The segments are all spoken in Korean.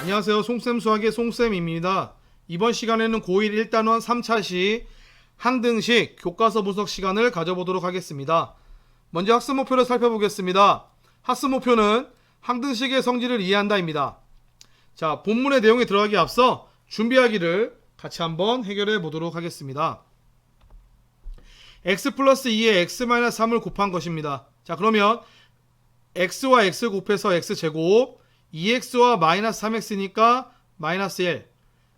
안녕하세요. 송쌤 수학의 송쌤입니다. 이번 시간에는 고1 1단원 3차 시 항등식 교과서 분석 시간을 가져보도록 하겠습니다. 먼저 학습 목표를 살펴보겠습니다. 학습 목표는 항등식의 성질을 이해한다입니다. 자, 본문의 내용에 들어가기 앞서 준비하기를 같이 한번 해결해 보도록 하겠습니다. x 플러스 2에 x 마이너스 3을 곱한 것입니다. 자, 그러면 x와 x 곱해서 x제곱 2x와 마이너스 3x니까 마이너스 1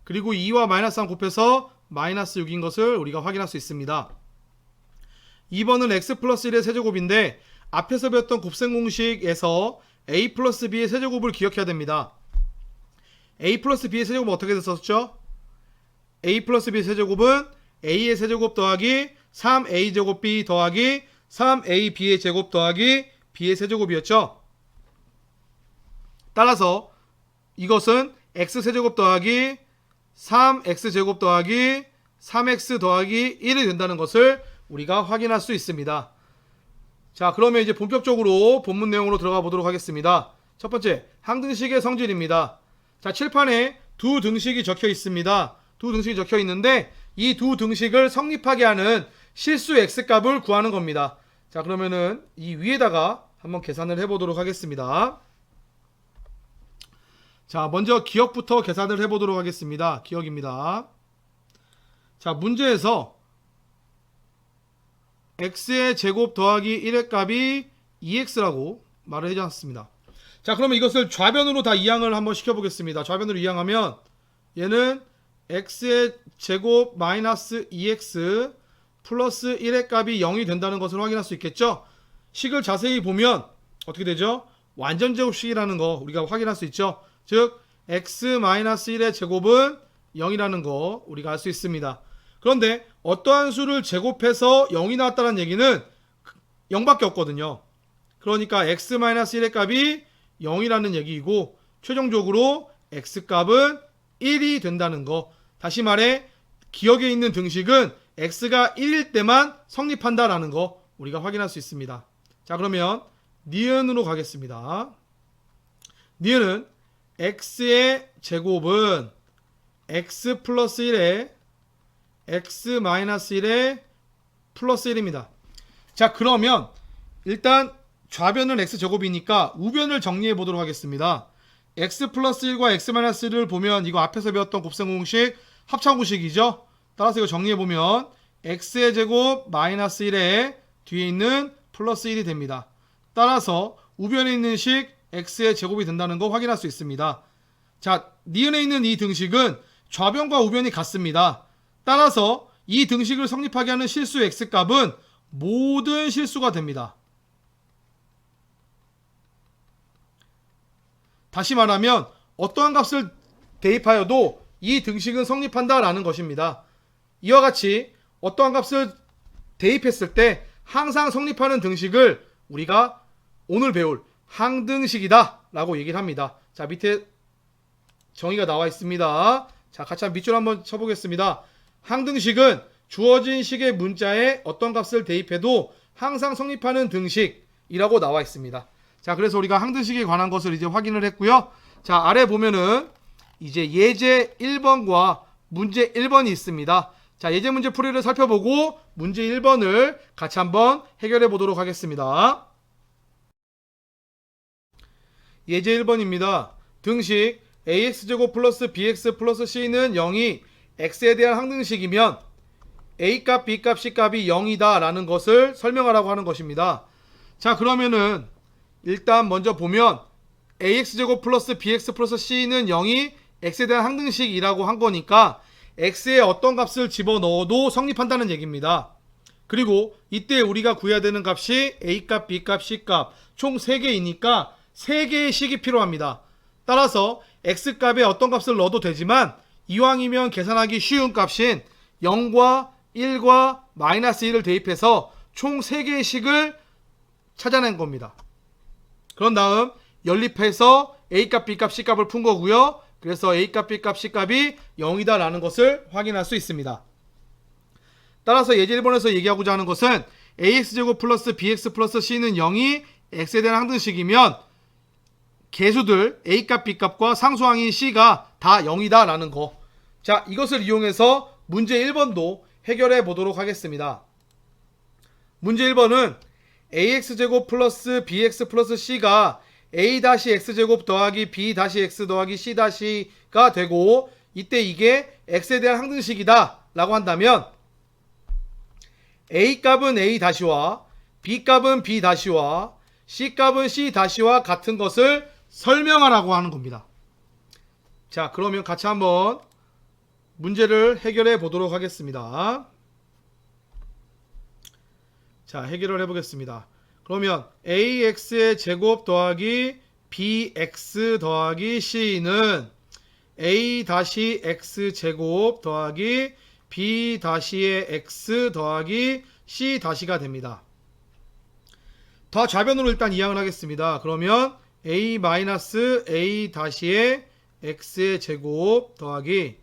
그리고 2와 마이너스 3 곱해서 마이너스 6인 것을 우리가 확인할 수 있습니다. 2번은 x 플러스 1의 세제곱인데 앞에서 배웠던 곱셈 공식에서 a 플러스 b의 세제곱을 기억해야 됩니다. a 플러스 b의 세제곱은 어떻게 됐었죠? a 플러스 b의 세제곱은 a의 세제곱 더하기 3a 제곱 b 더하기 3ab의 제곱 더하기 b의 세제곱이었죠. 따라서 이것은 x 세제곱 더하기 3x 제곱 더하기 3x 더하기 1이 된다는 것을 우리가 확인할 수 있습니다. 자, 그러면 이제 본격적으로 본문 내용으로 들어가 보도록 하겠습니다. 첫 번째, 항등식의 성질입니다. 자, 칠판에 두 등식이 적혀 있습니다. 두 등식이 적혀 있는데 이 두 등식을 성립하게 하는 실수 x 값을 구하는 겁니다. 자, 그러면은 이 위에다가 한번 계산을 해 보도록 하겠습니다. 자, 먼저 기억부터 계산을 해 보도록 하겠습니다. 기억입니다. 자, 문제에서 x의 제곱 더하기 1의 값이 2x라고 말을 해지 않습니다. 자, 그러면 이것을 좌변으로 다 이항을 한번 시켜보겠습니다. 좌변으로 이항하면 얘는 x의 제곱 마이너스 2x 플러스 1의 값이 0이 된다는 것을 확인할 수 있겠죠? 식을 자세히 보면 어떻게 되죠? 완전 제곱식이라는 거 우리가 확인할 수 있죠? 즉 x 마이너스 1의 제곱은 0이라는 거 우리가 알 수 있습니다. 그런데 어떠한 수를 제곱해서 0이 나왔다는 얘기는 0밖에 없거든요. 그러니까 x 마이너스 1의 값이 0이라는 얘기이고 최종적으로 x 값은 1이 된다는 거. 다시 말해 기억에 있는 등식은 x가 1일 때만 성립한다라는 거 우리가 확인할 수 있습니다. 자 그러면 니은으로 가겠습니다. 니은은 x의 제곱은 x 플러스 1에 x 마이너스 1에 플러스 1입니다. 자 그러면 일단 좌변은 x 제곱이니까 우변을 정리해 보도록 하겠습니다. x 플러스 1과 x 마이너스 1을 보면 이거 앞에서 배웠던 곱셈 공식 합창 공식이죠. 따라서 이거 정리해 보면 x의 제곱 마이너스 1에 뒤에 있는 플러스 1이 됩니다. 따라서 우변에 있는 식 x의 제곱이 된다는 거 확인할 수 있습니다. 자, 니은에 있는 이 등식은 좌변과 우변이 같습니다. 따라서 이 등식을 성립하게 하는 실수 x 값은 모든 실수가 됩니다. 다시 말하면 어떠한 값을 대입하여도 이 등식은 성립한다라는 것입니다. 이와 같이 어떠한 값을 대입했을 때 항상 성립하는 등식을 우리가 오늘 배울 항등식이다 라고 얘기를 합니다. 자 밑에 정의가 나와 있습니다. 자 같이 한 밑줄 한번 쳐보겠습니다. 항등식은 주어진 식의 문자에 어떤 값을 대입해도 항상 성립하는 등식이라고 나와 있습니다. 자 그래서 우리가 항등식에 관한 것을 이제 확인을 했고요. 자 아래 보면은 이제 예제 1번과 문제 1번이 있습니다. 자 예제 문제 풀이를 살펴보고 문제 1번을 같이 한번 해결해 보도록 하겠습니다. 예제 1번입니다. 등식 ax제곱 플러스 bx 플러스 c는 0이 x에 대한 항등식이면 a값, b값, c값이 0이다 라는 것을 설명하라고 하는 것입니다. 자 그러면은 일단 먼저 보면 ax제곱 플러스 bx 플러스 c는 0이 x에 대한 항등식이라고 한 거니까 x에 어떤 값을 집어넣어도 성립한다는 얘기입니다. 그리고 이때 우리가 구해야 되는 값이 a값, b값, c값 총 3개이니까 3개의 식이 필요합니다. 따라서 x값에 어떤 값을 넣어도 되지만 이왕이면 계산하기 쉬운 값인 0과 1과 마이너스 1을 대입해서 총 3개의 식을 찾아낸 겁니다. 그런 다음 연립해서 a값, b값, c값을 푼 거고요. 그래서 a값, b값, c값이 0이다 라는 것을 확인할 수 있습니다. 따라서 예제 1번에서 얘기하고자 하는 것은 ax제곱 플러스 bx 플러스 c는 0이 x에 대한 항등식이면 개수들 A값, B값과 상수항인 C가 다 0이다 라는 거. 자, 이것을 이용해서 문제 1번도 해결해 보도록 하겠습니다. 문제 1번은 ax제곱 플러스 bx 플러스 c가 a-x제곱 더하기 b-x 더하기 c-가 되고 이때 이게 x에 대한 항등식이다 라고 한다면 a값은 a-와 b값은 b-와 c값은 c-와 같은 것을 설명하라고 하는 겁니다. 자 그러면 같이 한번 문제를 해결해 보도록 하겠습니다. 자, 해결을 해 보겠습니다. 그러면 ax의 제곱 더하기 bx 더하기 c는 a 다시 x 제곱 더하기 b 다시의 x 더하기 c 다시가 됩니다. 더 좌변으로 일단 이항을 하겠습니다. 그러면 a 마이너스 a 다시의 x의 제곱 더하기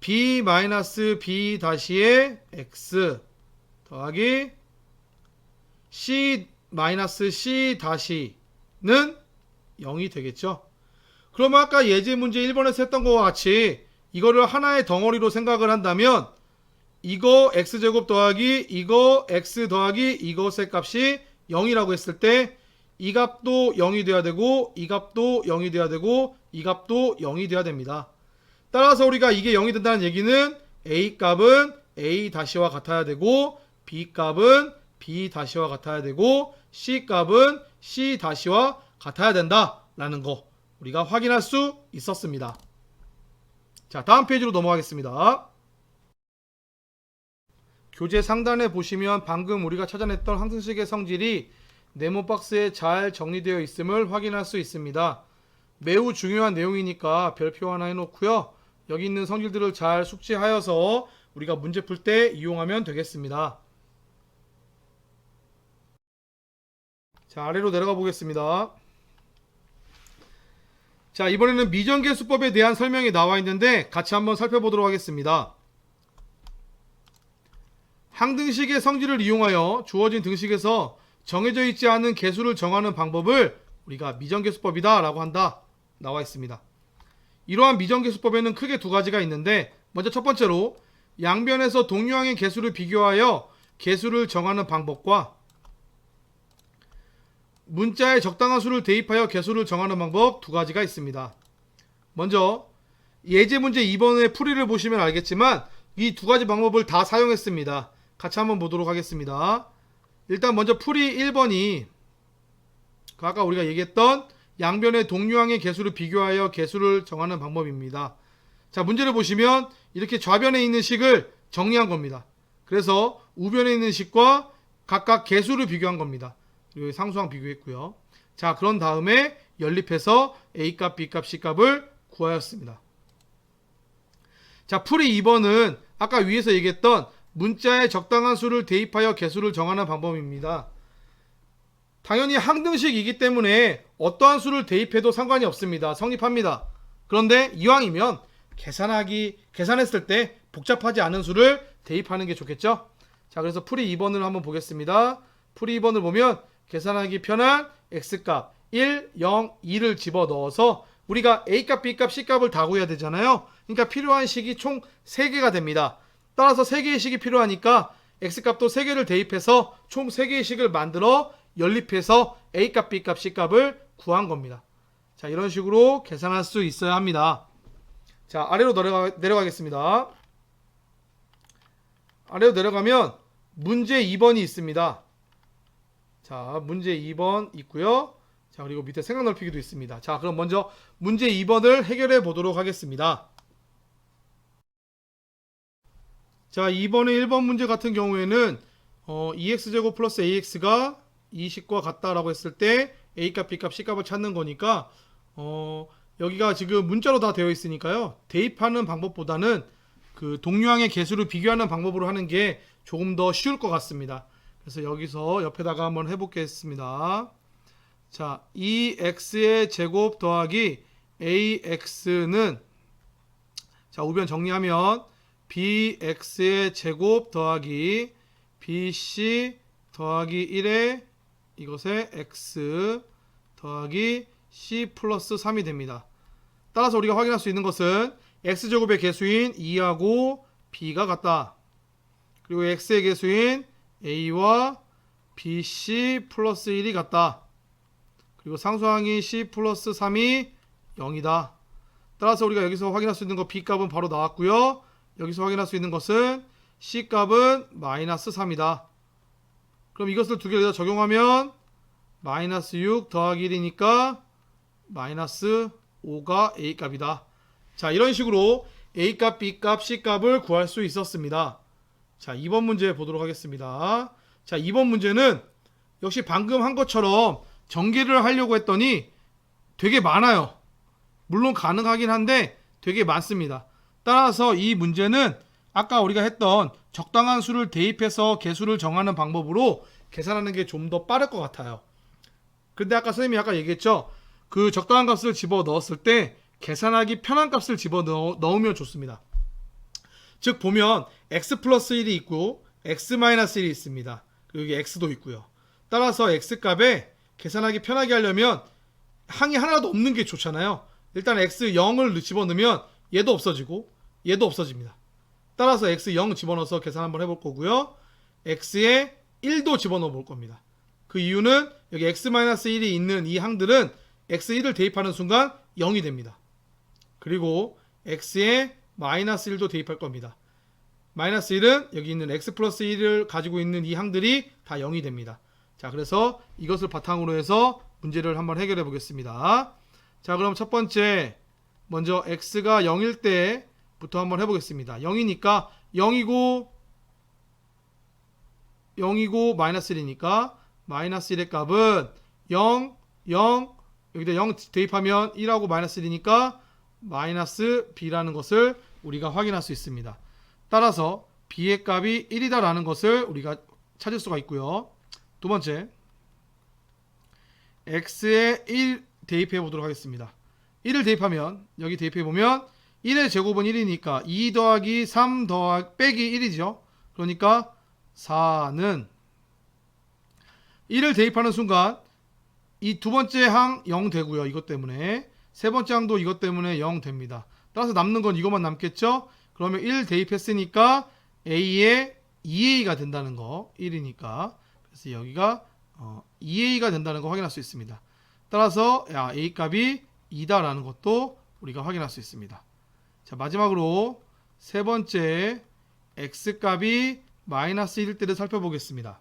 b 마이너스 b 다시의 x 더하기 c 마이너스 c 다시는 0이 되겠죠. 그러면 아까 예제 문제 1번에서 했던 것과 같이 이거를 하나의 덩어리로 생각을 한다면 이거 x제곱 더하기 이거 x 더하기 이것의 값이 0이라고 했을 때 이 값도 0이 돼야 되고 이 값도 0이 돼야 되고 이 값도 0이 돼야 됩니다. 따라서 우리가 이게 0이 된다는 얘기는 a 값은 a 다시와 같아야 되고 b 값은 b 다시와 같아야 되고 c 값은 c 다시와 같아야 된다라는 거 우리가 확인할 수 있었습니다. 자, 다음 페이지로 넘어가겠습니다. 교재 상단에 보시면 방금 우리가 찾아냈던 항등식의 성질이 네모 박스에 잘 정리되어 있음을 확인할 수 있습니다. 매우 중요한 내용이니까 별표 하나 해놓고요. 여기 있는 성질들을 잘 숙지하여서 우리가 문제 풀 때 이용하면 되겠습니다. 자, 아래로 내려가 보겠습니다. 자, 이번에는 미정계 수법에 대한 설명이 나와 있는데 같이 한번 살펴보도록 하겠습니다. 항등식의 성질을 이용하여 주어진 등식에서 정해져 있지 않은 개수를 정하는 방법을 우리가 미정계수법이다 라고 한다 나와 있습니다. 이러한 미정계수법에는 크게 두 가지가 있는데 먼저 첫 번째로 양변에서 동류항의 개수를 비교하여 개수를 정하는 방법과 문자에 적당한 수를 대입하여 개수를 정하는 방법 두 가지가 있습니다. 먼저 예제 문제 2번의 풀이를 보시면 알겠지만 이 두 가지 방법을 다 사용했습니다. 같이 한번 보도록 하겠습니다. 일단 먼저 풀이 1번이 그 아까 우리가 얘기했던 양변의 동류항의 개수를 비교하여 개수를 정하는 방법입니다. 자, 문제를 보시면 이렇게 좌변에 있는 식을 정리한 겁니다. 그래서 우변에 있는 식과 각각 개수를 비교한 겁니다. 그리고 상수항 비교했고요. 자, 그런 다음에 연립해서 A값, B값, C값을 구하였습니다. 자, 풀이 2번은 아까 위에서 얘기했던 문자에 적당한 수를 대입하여 개수를 정하는 방법입니다. 당연히 항등식이기 때문에 어떠한 수를 대입해도 상관이 없습니다. 성립합니다. 그런데 이왕이면 계산하기 계산했을 때 복잡하지 않은 수를 대입하는 게 좋겠죠? 자, 그래서 풀이 2번을 한번 보겠습니다. 풀이 2번을 보면 계산하기 편한 x값 1, 0, 2를 집어 넣어서 우리가 a값, b값, c값을 다 구해야 되잖아요. 그러니까 필요한 식이 총 3개가 됩니다. 따라서 3개의 식이 필요하니까 x값도 3개를 대입해서 총 3개의 식을 만들어 연립해서 a값, b값, c값을 구한 겁니다. 자, 이런 식으로 계산할 수 있어야 합니다. 자, 아래로 내려가, 내려가겠습니다. 아래로 내려가면 문제 2번이 있습니다. 자, 문제 2번 있고요. 자, 그리고 밑에 생각 넓히기도 있습니다. 자, 그럼 먼저 문제 2번을 해결해 보도록 하겠습니다. 자, 이번에 1번 문제 같은 경우에는 어, 2x제곱 플러스 ax가 20과 같다라고 했을 때 a값, b값, c값을 찾는 거니까 어, 여기가 지금 문자로 다 되어 있으니까요. 대입하는 방법보다는 그 동류항의 개수를 비교하는 방법으로 하는 게 조금 더 쉬울 것 같습니다. 그래서 여기서 옆에다가 한번 해보겠습니다. 자, 2x의 제곱 더하기 ax는 자, 우변 정리하면 bx의 제곱 더하기 bc 더하기 1의 이것의 x 더하기 C 플러스 3이 됩니다. 따라서 우리가 확인할 수 있는 것은 x제곱의 개수인 2하고 b가 같다. 그리고 x의 개수인 a와 bc 플러스 1이 같다. 그리고 상수항이 c 플러스 3이 0이다. 따라서 우리가 여기서 확인할 수 있는 거 b 값은 바로 나왔고요. 여기서 확인할 수 있는 것은 c 값은 마이너스 3이다. 그럼 이것을 두 개를 적용하면 마이너스 6 더하기 1이니까 마이너스 5가 a 값이다. 자 이런 식으로 a 값, b 값, c 값을 구할 수 있었습니다. 자 2번 문제 보도록 하겠습니다. 자 2번 문제는 역시 방금 한 것처럼 전개를 하려고 했더니 되게 많아요. 물론 가능하긴 한데 되게 많습니다. 따라서 이 문제는 아까 우리가 했던 적당한 수를 대입해서 개수를 정하는 방법으로 계산하는 게 좀 더 빠를 것 같아요. 근데 아까 선생님이 아까 얘기했죠. 그 적당한 값을 집어 넣었을 때 계산하기 편한 값을 집어 넣, 넣으면 좋습니다. 즉 보면 x 플러스 1이 있고 x 마이너스 1이 있습니다. 여기 x도 있고요. 따라서 x 값에 계산하기 편하게 하려면 항이 하나도 없는 게 좋잖아요. 일단 x 0을 집어 넣으면 얘도 없어지고 얘도 없어집니다. 따라서 x 0 집어넣어서 계산 한번 해볼 거고요. x에 1도 집어넣어 볼 겁니다. 그 이유는 여기 x-1이 있는 이 항들은 x1을 대입하는 순간 0이 됩니다. 그리고 x에 마이너스 1도 대입할 겁니다. 마이너스 1은 여기 있는 x 플러스 1을 가지고 있는 이 항들이 다 0이 됩니다. 자, 그래서 이것을 바탕으로 해서 문제를 한번 해결해 보겠습니다. 자, 그럼 첫 번째 먼저 x가 0일 때 부터 한번 해보겠습니다. 0이니까 0이고 0이고 마이너스 1이니까 마이너스 1의 값은 0, 0 여기다 0 대입하면 1하고 마이너스 1이니까 마이너스 b라는 것을 우리가 확인할 수 있습니다. 따라서 b의 값이 1이다라는 것을 우리가 찾을 수가 있고요. 두 번째 x에 1 대입해 보도록 하겠습니다. 1을 대입하면 여기 대입해 보면 1의 제곱은 1이니까 2 더하기 3 더하기 빼기 1이죠. 그러니까 4는 1을 대입하는 순간 이 두 번째 항 0 되고요. 이것 때문에 세 번째 항도 이것 때문에 0 됩니다. 따라서 남는 건 이것만 남겠죠? 그러면 1 대입했으니까 A에 2A가 된다는 거 1이니까 그래서 여기가 어, 2A가 된다는 거 확인할 수 있습니다. 따라서 야, A 값이 2다라는 것도 우리가 확인할 수 있습니다. 자 마지막으로 세 번째 X 값이 마이너스 1일 때를 살펴보겠습니다.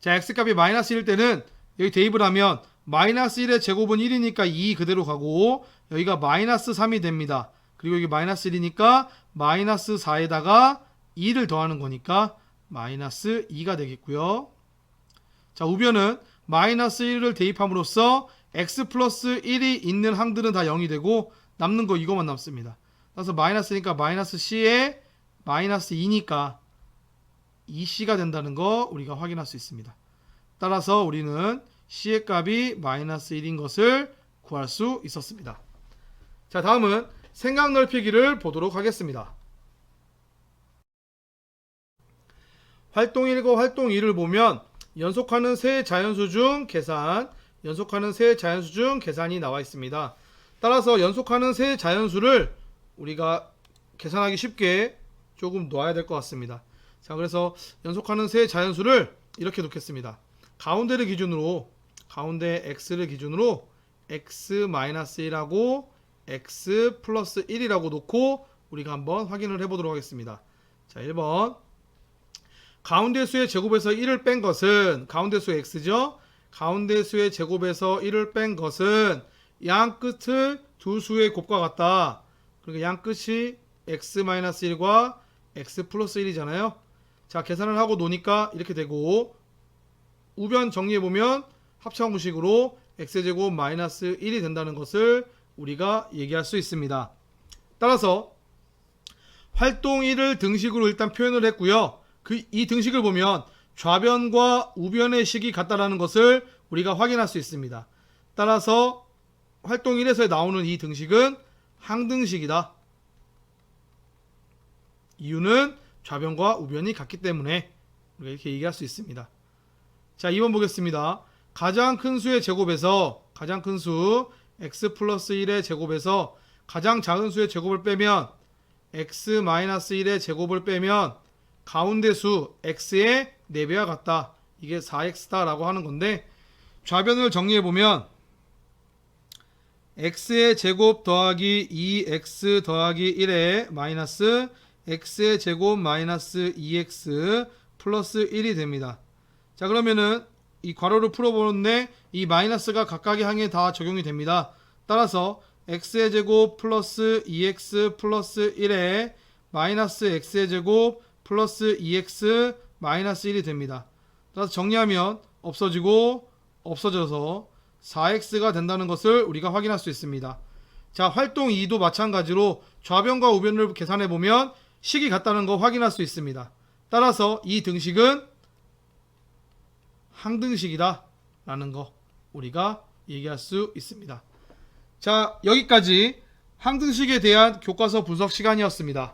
자 X 값이 마이너스 1일 때는 여기 대입을 하면 마이너스 1의 제곱은 1이니까 2 그대로 가고 여기가 마이너스 3이 됩니다. 그리고 여기 마이너스 1이니까 마이너스 4에다가 2를 더하는 거니까 마이너스 2가 되겠고요. 자 우변은 마이너스 1을 대입함으로써 x 플러스 1이 있는 항들은 다 0이 되고 남는 거 이거만 남습니다. 그래서 마이너스니까 마이너스 c에 마이너스 2니까 2c가 된다는 거 우리가 확인할 수 있습니다. 따라서 우리는 c의 값이 마이너스 1인 것을 구할 수 있었습니다. 자 다음은 생각 넓히기를 보도록 하겠습니다. 활동 1과 활동 2를 보면 연속하는 세 자연수 중 계산, 연속하는 세 자연수 중 계산이 나와 있습니다. 따라서 연속하는 세 자연수를 우리가 계산하기 쉽게 조금 놓아야 될 것 같습니다. 자, 그래서 연속하는 세 자연수를 이렇게 놓겠습니다. 가운데를 기준으로 가운데 x를 기준으로 x-1하고 x 플러스 1이라고 놓고 우리가 한번 확인을 해보도록 하겠습니다. 자, 1번 가운데 수의 제곱에서 1을 뺀 것은 가운데 수 x죠. 가운데 수의 제곱에서 1을 뺀 것은 양 끝을 두 수의 곱과 같다. 그러니까 양 끝이 x-1과 x 플러스 1이잖아요. 자, 계산을 하고 노니까 이렇게 되고 우변 정리해 보면 합창무식으로 x제곱 마이너스 1이 된다는 것을 우리가 얘기할 수 있습니다. 따라서 활동 1을 등식으로 일단 표현을 했고요. 그 이 등식을 보면 좌변과 우변의 식이 같다라는 것을 우리가 확인할 수 있습니다. 따라서 활동 1에서 나오는 이 등식은 항등식이다. 이유는 좌변과 우변이 같기 때문에 우리가 이렇게 얘기할 수 있습니다. 자, 2번 보겠습니다. 가장 큰 수의 제곱에서 가장 큰 수 x 플러스 1의 제곱에서 가장 작은 수의 제곱을 빼면 x 마이너스 1의 제곱을 빼면 가운데 수 x의 4배와 같다. 이게 4x다라고 하는 건데 좌변을 정리해 보면 x의 제곱 더하기 2x 더하기 1의 마이너스 x의 제곱 마이너스 2x 플러스 1이 됩니다. 자 그러면은 이 괄호를 풀어보는데 이 마이너스가 각각의 항에 다 적용이 됩니다. 따라서 x의 제곱 플러스 2x 플러스 1에 마이너스 x의 제곱 플러스 2x 마이너스 1이 됩니다. 따라서 정리하면 없어지고 없어져서 4x가 된다는 것을 우리가 확인할 수 있습니다. 자, 활동 2도 마찬가지로 좌변과 우변을 계산해 보면 식이 같다는 거 확인할 수 있습니다. 따라서 이 등식은 항등식이다 라는 거 우리가 얘기할 수 있습니다. 자, 여기까지 항등식에 대한 교과서 분석 시간이었습니다.